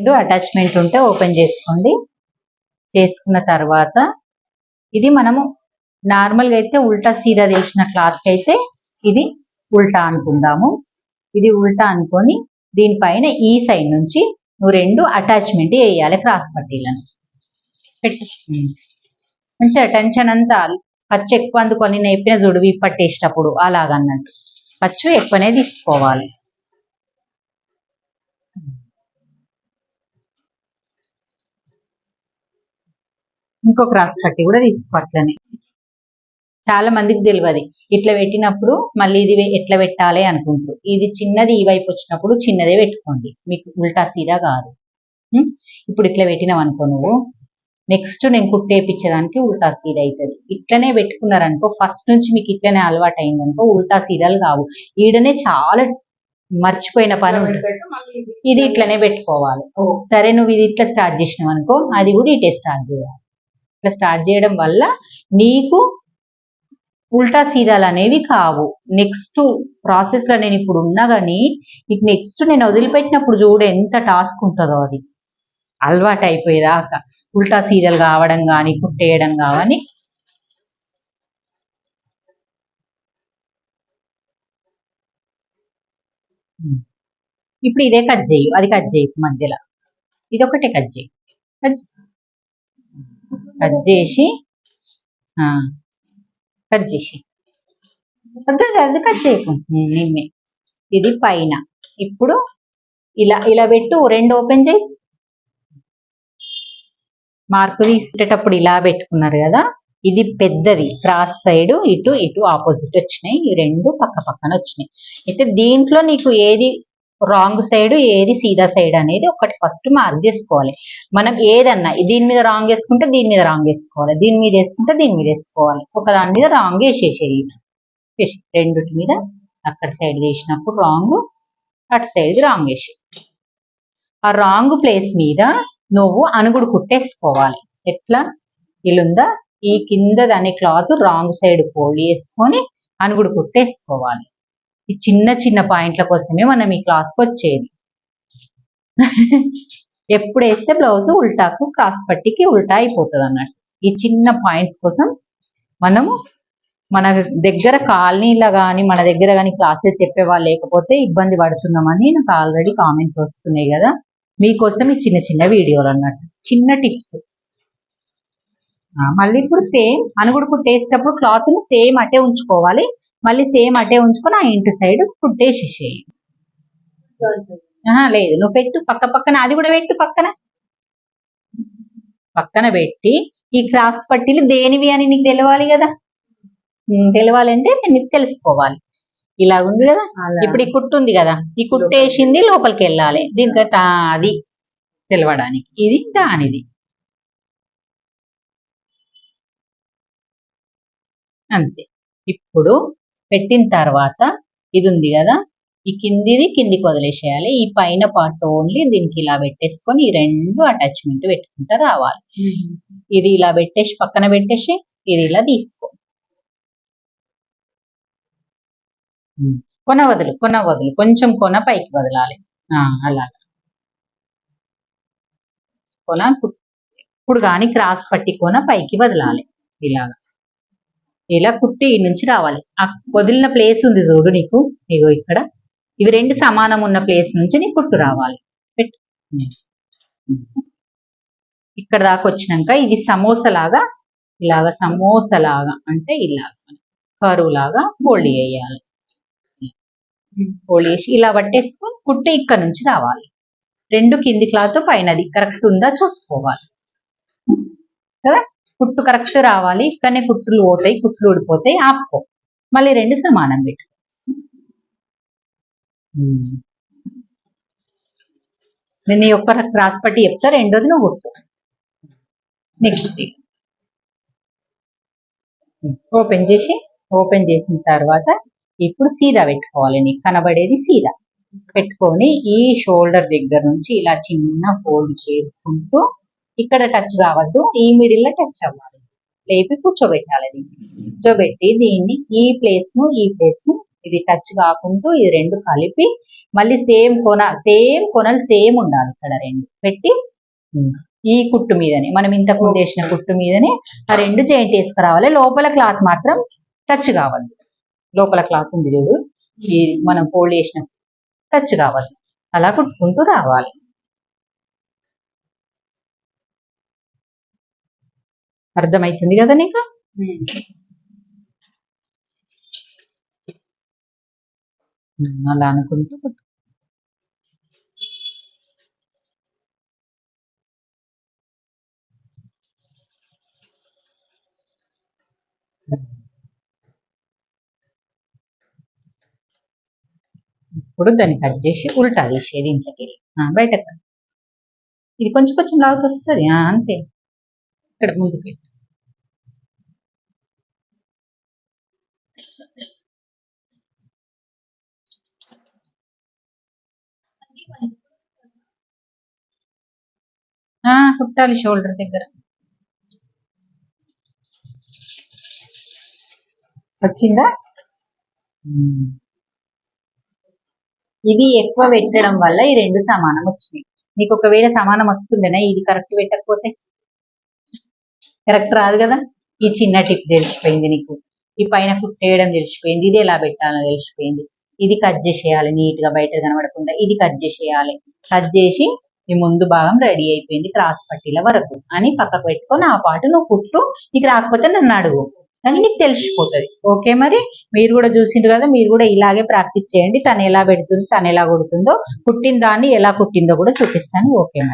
రెండు అటాచ్మెంట్ ఉంటే ఓపెన్ చేసుకోండి. చేసుకున్న తర్వాత ఇది మనము నార్మల్గా అయితే ఉల్టా సీదా వేసిన క్లాత్ అయితే ఇది ఉల్టా అనుకుందాము. ఇది ఉల్టా అనుకొని దీనిపైన ఈ సైడ్ నుంచి నువ్వు రెండు అటాచ్మెంట్ వేయాలి క్రాస్ పట్టీలను. పెట్టు కొంచెం టెన్షన్ అంతా ఖర్చు ఎక్కువ అందుకొని నేర్పిన చూడు ఇవి పట్టేసేటప్పుడు అలాగన్నట్టు. ఖర్చు ఎక్కువనే తీసుకోవాలి. ఇంకో క్రాస్ కట్టి కూడా తీసుకో అట్లనే చాలా మందికి తెలియదు ఇట్లా పెట్టినప్పుడు మళ్ళీ ఇది ఎట్లా పెట్టాలి అనుకుంటారు. ఇది చిన్నది ఈ వైపు వచ్చినప్పుడు చిన్నదే పెట్టుకోండి. మీకు ఉల్టా సీదా కాదు? ఇప్పుడు ఇట్లా పెట్టినావు అనుకో నువ్వు. నెక్స్ట్ నేను కుట్టేపించడానికి ఉల్టా సీదా అవుతుంది ఇట్లనే పెట్టుకున్నారనుకో ఫస్ట్ నుంచి మీకు ఇట్లనే అలవాటు అయిందనుకో ఉల్టా సీదాలు కావు. ఈడనే చాలా మర్చిపోయిన పని ఉంటుంది. ఇది ఇట్లనే పెట్టుకోవాలి. సరే నువ్వు ఇది ఇట్లా స్టార్ట్ చేసినావు అనుకో అది కూడా ఇటే స్టార్ట్ చేయాలి. ఇట్లా స్టార్ట్ చేయడం వల్ల నీకు ఉల్టా సీదాలు అనేవి కావు. నెక్స్ట్ ప్రాసెస్లో నేను ఇప్పుడు ఉన్నా కానీ నీకు నెక్స్ట్ నేను వదిలిపెట్టినప్పుడు చూడు ఎంత టాస్క్ ఉంటుందో అది. అలవాటు అయిపోయేదాకా. ఉల్టా సీదాలు కావడం కానీ కుట్టేయడం కావని ఇప్పుడు ఇదే కట్ చేయు. అది కట్ చేయకు మధ్యలో. ఇది ఒకటే కట్ చేయి. కట్ చేయి. కట్ చేసి ఆ, కట్ చేసి. అది కట్ చేయకు. నిన్నే. ఇది పైన. ఇప్పుడు ఇలా ఇలా పెట్టు రెండు ఓపెన్ చేయి. మార్కు తీసేటప్పుడు ఇలా పెట్టుకున్నారు కదా. ఇది పెద్దది. క్రాస్ సైడ్ ఇటు ఇటు ఆపోజిట్ వచ్చినాయి. ఈ రెండు పక్క పక్కన వచ్చినాయి. అయితే దీంట్లో నీకు ఏది రాంగ్ సైడ్ ఏది సీదా సైడ్ అనేది ఒకటి ఫస్ట్ మార్క్ చేసుకోవాలి. మనం ఏదన్నా దీని మీద రాంగ్ వేసుకుంటే దీని మీద రాంగ్ వేసుకోవాలి. దీని మీద వేసుకుంటే దీని మీద వేసుకోవాలి. ఒక దాని మీద రాంగ్ వేసేసేది రెండుటి మీద అక్కడ సైడ్ వేసినప్పుడు రాంగ్ అటు సైడ్ రాంగ్ వేసి ఆ రాంగ్ ప్లేస్ మీద నువ్వు అనుగుడు కుట్టేసుకోవాలి. ఎట్లా? ఇల్లుందా ఈ కింద దాని క్లాత్ రాంగ్ సైడ్ ఫోల్డ్ చేసుకొని అనుగుడు కుట్టేసుకోవాలి. ఈ చిన్న చిన్న పాయింట్ల కోసమే మనం ఈ క్లాస్కి వచ్చేది. ఎప్పుడు వేస్తే బ్లౌజ్ ఉల్టాకు క్రాస్ పట్టికి ఉల్టా అయిపోతుంది అన్నట్టు. ఈ చిన్న పాయింట్స్ కోసం మనము మన దగ్గర కాలనీలో కానీ మన దగ్గర కానీ క్లాసెస్ చెప్పేవాళ్ళు లేకపోతే ఇబ్బంది పడుతున్నామని నాకు ఆల్రెడీ కామెంట్స్ వస్తున్నాయి కదా. మీకోసం ఈ చిన్న చిన్న వీడియోలు అన్నట్టు. చిన్న టిప్స్ మళ్ళీ ఇప్పుడు సేమ్ అనుగుడు కుట్టేసేటప్పుడు క్లాత్ను సేమ్ అటే ఉంచుకోవాలి. మళ్ళీ సేమ్ అటే ఉంచుకొని ఆ ఇంటి సైడ్ కుట్టేసేసేయి లేదు. నువ్వు పెట్టు పక్క పక్కన. అది కూడా పెట్టు పక్కన. పక్కన పెట్టి ఈ క్రాస్ పట్టీలు దేనివి అని నీకు తెలవాలి కదా? తెలవాలంటే నీకు తెలుసుకోవాలి. ఇలా ఉంది కదా? ఇప్పుడు ఈ కుట్టు ఉంది కదా? ఈ కుట్టు వేసింది లోపలికి వెళ్ళాలి. దీనికంటే ఆ, అది తెలవడానికి. ఇది దానిది అంతే. ఇప్పుడు పెట్టిన తర్వాత ఇది ఉంది కదా ఈ కిందిది కిందికి వదిలేసేయాలి. ఈ పైన పార్ట్ ఓన్లీ దీనికి ఇలా పెట్టేసుకొని ఈ రెండు అటాచ్మెంట్ పెట్టుకుంటూ రావాలి. ఇది ఇలా పెట్టేసి పక్కన పెట్టేసి ఇది ఇలా తీసుకో. కొన వదులు కొన వదులు. కొంచెం కొన పైకి వదలాలి. ఆ, అలాగా కొన ఇప్పుడు కానీ క్రాస్ పట్టి కొన పైకి వదలాలి. ఇలాగా. ఇలా కుట్టి నుంచి రావాలి. ఆ వదిలిన ప్లేస్ ఉంది చూడు నీకు. నీకు ఇక్కడ. ఇవి రెండు సమానం ఉన్న ప్లేస్ నుంచి నీ కుట్టు రావాలి. పెట్టు. ఇక్కడ దాకా వచ్చినాక ఇది సమోసా లాగా ఇలాగా లాగా అంటే ఇలాగ కరువు లాగా ఫోల్డ్ చేయాలి. ఫోల్డ్ చేసి ఇలా పట్టేసుకొని కుట్టి ఇక్కడ నుంచి రావాలి. రెండు కింది క్లాత్ పైనది. కరెక్ట్ ఉందా? చూసుకోవాలి. కదా? కుట్టు కరెక్ట్ రావాలి. ఇక్కడనే కుట్టులు పోతాయి కుట్లు ఊడిపోతాయి ఆపుకో. మళ్ళీ రెండు సమానం పెట్టు. నేను ఈ ఒక్క క్రాస్ పట్టి చెప్తా రెండోది నువ్వు కుట్టు. నెక్స్ట్ ఓపెన్ చేసి ఓపెన్ చేసిన తర్వాత ఇప్పుడు సీదా పెట్టుకోవాలి నీకు. కనబడేది సీదా. పెట్టుకొని ఈ షోల్డర్ దగ్గర నుంచి ఇలా చిన్న ఫోల్డ్ చేసుకుంటూ ఇక్కడ టచ్ కావద్దు ఈ మిడిల్లో టచ్ అవ్వాలి. లేపి కూర్చోబెట్టాలి దీన్ని కూర్చోబెట్టి దీన్ని ఈ ప్లేస్ను ఈ ప్లేస్ను ఇది టచ్ కాకుండా ఇది రెండు కలిపి మళ్ళీ సేమ్ కొన సేమ్ కొనలు సేమ్ ఉండాలి ఇక్కడ రెండు. పెట్టి ఈ కుట్టు మీదనే మనం ఇంతకు ముందు వేసిన కుట్టు మీదనే ఆ రెండు జాయింట్ వేసుకురావాలి. లోపల క్లాత్ మాత్రం టచ్ కావాలి లోపల క్లాత్ ఉంది చూడు ఈ మనం ఫోల్డ్ చేసిన టచ్ కావాలి అలా కుట్టుకుంటూ రావాలి. అర్థమైతుంది కదా నీకు అలా అనుకుంటూ. ఇప్పుడు దాన్ని కట్ చేసి ఉల్టా తీసేది ఇంట్లోకి వెళ్ళి బయటకు. ఇది కొంచెం కొంచెం లాగుతూ వస్తుంది అంతే ఇక్కడ పెట్టు. ఆ, కుట్టాలి షోల్డర్ దగ్గర వచ్చిందా. ఇది ఎక్కువ పెట్టడం వల్ల ఈ రెండు సమానం వచ్చినాయి నీకు ఒకవేళ సమానం వస్తుందనే ఇది కరెక్ట్ పెట్టకపోతే కరెక్ట్ రాదు కదా? ఈ చిన్న టిప్ తెలిసిపోయింది నీకు. ఈ పైన కుట్టేయడం తెలిసిపోయింది ఇది ఎలా పెట్టాలో తెలిసిపోయింది. ఇది కట్ చేసేయాలి నీట్గా బయట కనబడకుండా ఇది కట్ చేసేయాలి. కట్ చేసి ఈ ముందు భాగం రెడీ అయిపోయింది క్రాస్ పట్టీల వరకు. అని పక్కకు పెట్టుకొని ఆ పాటు నువ్వు కుట్టు. నీకు రాకపోతే నన్ను అడుగు. కానీ నీకు తెలిసిపోతుంది. ఓకే మరి? మీరు కూడా చూసిండ్రు కదా? మీరు కూడా ఇలాగే ప్రాక్టీస్ చేయండి. తను ఎలా పెడుతుంది తను ఎలా కుడుతుందో కుట్టిన దాన్ని ఎలా కుట్టిందో కూడా చూపిస్తాను. ఓకే మరి.